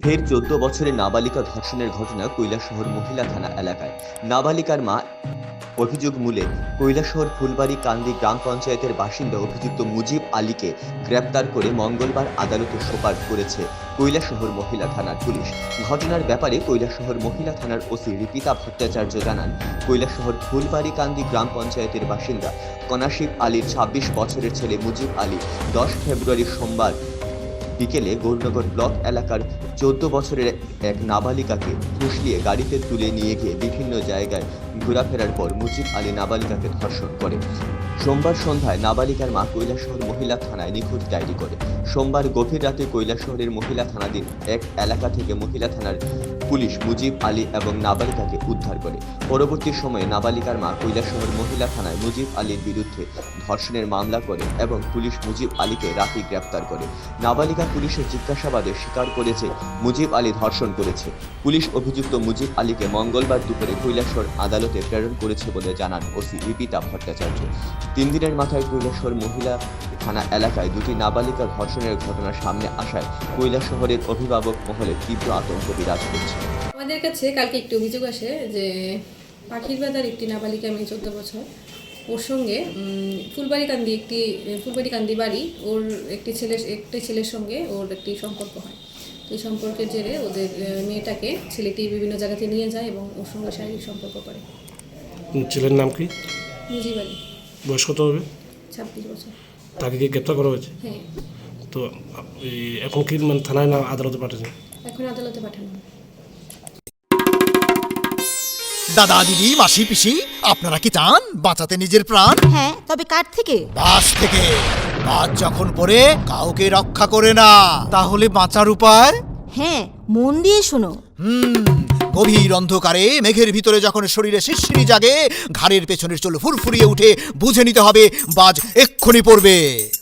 ফের চোদ্দ বছরের নাবালিকা ধর্ষণের ঘটনা কৈলাসহর মহিলা থানা এলাকায়। নাবালিকার মা অভিযোগ মূলে কৈলাসহর ফুলবাড়ি কান্দি গ্রাম পঞ্চায়েতের বাসিন্দা অভিযুক্ত মুজিব আলীকে গ্রেপ্তার করে মঙ্গলবার আদালতে সোপার্দ করেছে কৈলাসহর মহিলা থানার পুলিশ। ঘটনার ব্যাপারে কৈলাসহর মহিলা থানার ওসি রিপিতা ভট্টাচার্য জানান, কৈলাসহর ফুলবাড়ি কান্দি গ্রাম পঞ্চায়েতের বাসিন্দা কনাশিব আলীর ছাব্বিশ বছরের ছেলে মুজিব আলী দশ ফেব্রুয়ারি সোমবার বিকেলে গৌরনগর ব্লক এলাকার চোদ্দ বছরের এক নাবালিকাকে ফুসলিয়ে গাড়িতে তুলে নিয়ে গিয়ে বিভিন্ন জায়গায় ঘোরাফেরার পর মুজিব আলী নাবালিকাকে ধর্ষণ করে। সোমবার সন্ধ্যায় নাবালিকার মা কৈলাসহর মহিলা থানায় নিখোঁজ ডায়েরি করে। সোমবার গভীর রাতে কৈলাসহরের মহিলা থানাধীন এক এলাকা থেকে মহিলা থানার পুলিশ মুজিব আলী এবং নাবালিকাকে উদ্ধার করে। পরবর্তী সময়ে নাবালিকার মা কৈলাসহর মহিলা থানায় মুজিব আলীর বিরুদ্ধে ধর্ষণের মামলা করে এবং পুলিশ মুজিব আলীকে রাতে গ্রেপ্তার করে। নাবালিকা পুলিশের জিজ্ঞাসাবাদে স্বীকার করেছে মুজিব আলী ধর্ষণ করেছে। পুলিশ অভিযুক্ত মুজিব আলীকে মঙ্গলবার দুপুরে কৈলাসহর আদালতে প্রেরণ করেছে বলে জানান ওসি রিপিতা ভট্টাচার্য। তিন দিনের মাথায় কৈলাসহর মহিলা থানা এলাকায় দুটি নাবালিকা ধর্ষণের ঘটনা সামনে আসায় কৈলাসহরের অভিভাবক মহলে তীব্র আতঙ্ক বিরাজ করছে। আমাদের কাছে কালকে একটি অভিযোগ আসে যে পাখির বাজার একটি নাবালিকা মেয়ে চোদ্দ বছর। ওর সঙ্গে উম, ফুলবাড়িকান্দি একটি ফুলবাড়িকান্দি বাড়ি ওর একটি ছেলে একটি ছেলের সঙ্গে ওর একটি সম্পর্ক হয়। তো এই সম্পর্কের জেরে ওদের মেয়েটাকে ছেলেটি বিভিন্ন জায়গাতে নিয়ে যায় এবং ওর সঙ্গে শারীরিক সম্পর্ক করে। ছেলের নাম কি? মুজিব আলী বয়স কত হবে? ছাব্বিশ বছর। তাকে কি গ্রেপ্তার করা হয়েছে? হ্যাঁ। তো এখন কি মানে থানায় না আদালতে পাঠিয়েছে এখন আদালতে পাঠানো। দাদা দিদি মাসি পিসি আপনারা কি চান বাঁচাতে নিজের প্রাণ? হ্যাঁ তবে কার থেকে? বাস থেকে। বাজ যখন পরে কাউকে রক্ষা করে না। তাহলে বাঁচার উপায়? হ্যাঁ মন দিয়ে শোনো। হুম গভীর অন্ধকারে মেঘের ভিতরে যখন শরীরে শিরশিরি জাগে ঘাড়ের পেছনের চুল ফুরফুরিয়ে উঠে বুঝে নিতে হবে বাজ এক্ষুনি পড়বে।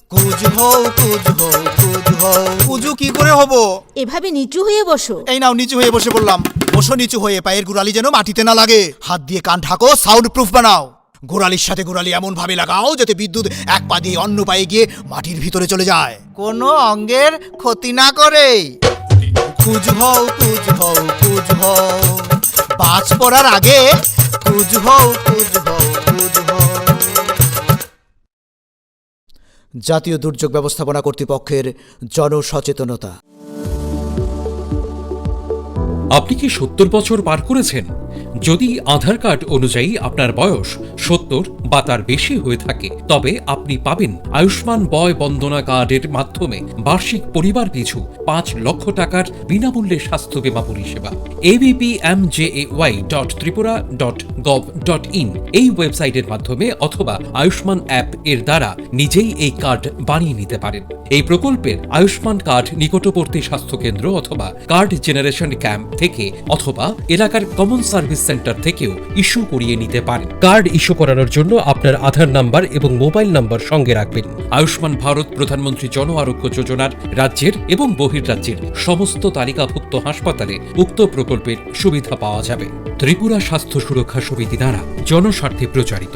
কুজ হও কুজ হও কুজ হও। কুজু কি করে হব? এভাবে নিচু হয়ে বসো। এই নাও নিচু হয়ে বসে বললাম বসো নিচু হয়ে পায়ের গোড়ালি যেন মাটিতে না লাগে। হাত দিয়ে কান ঢাকো সাউন্ড প্রুফ বানাও। গোড়ালির সাথে গোড়ালি এমন ভাবে লাগাও যাতে বিদ্যুৎ এক পা দিয়ে অন্য পায়ে গিয়ে মাটির ভিতরে চলে যায়। কোনো অঙ্গের ক্ষতি না করে। কুজ হও কুজ হও কুজ হও। বাজ পড়ার আগে কুজ হও কুজ হও কুজ হও। জাতীয় দুর্যোগ ব্যবস্থাপনা কর্তৃপক্ষের জনসচেতনতা। আপনি কি সত্তর বছর পার করেছেন? যদি আধার কার্ড অনুযায়ী আপনার বয়স সত্তর বা তার বেশি হয়ে থাকে, তবে আপনি পাবেন আয়ুষ্মান বয় বন্দনা কার্ডের মাধ্যমে বার্ষিক পরিবার পিছু পাঁচ লক্ষ টাকার বিনামূল্যে স্বাস্থ্য বীমা পরিষেবা। ABP A Y dot Tripura dot gov dot in এই ওয়েবসাইটের মাধ্যমে অথবা আয়ুষ্মান অ্যাপ এর দ্বারা নিজেই এই কার্ড বানিয়ে নিতে পারেন। এই প্রকল্পের আয়ুষ্মান কার্ড নিকটবর্তী স্বাস্থ্যকেন্দ্র অথবা কার্ড জেনারেশন ক্যাম্প থেকে অথবা এলাকার কমন সার্ভিস সেন্টার থেকেও ইস্যু করিয়ে নিতে পারেন। কার্ড ইস্যু করানোর জন্য আপনার আধার নাম্বার এবং মোবাইল নাম্বার সঙ্গে রাখবেন। আয়ুষ্মান ভারত প্রধানমন্ত্রী জন আরোগ্য যোজনার রাজ্যের এবং বহির্রাজ্যের সমস্ত তালিকাভুক্ত হাসপাতালে উক্ত প্রকল্পের সুবিধা পাওয়া যাবে। ত্রিপুরা স্বাস্থ্য সুরক্ষা সমিতি দ্বারা জনস্বার্থে প্রচারিত।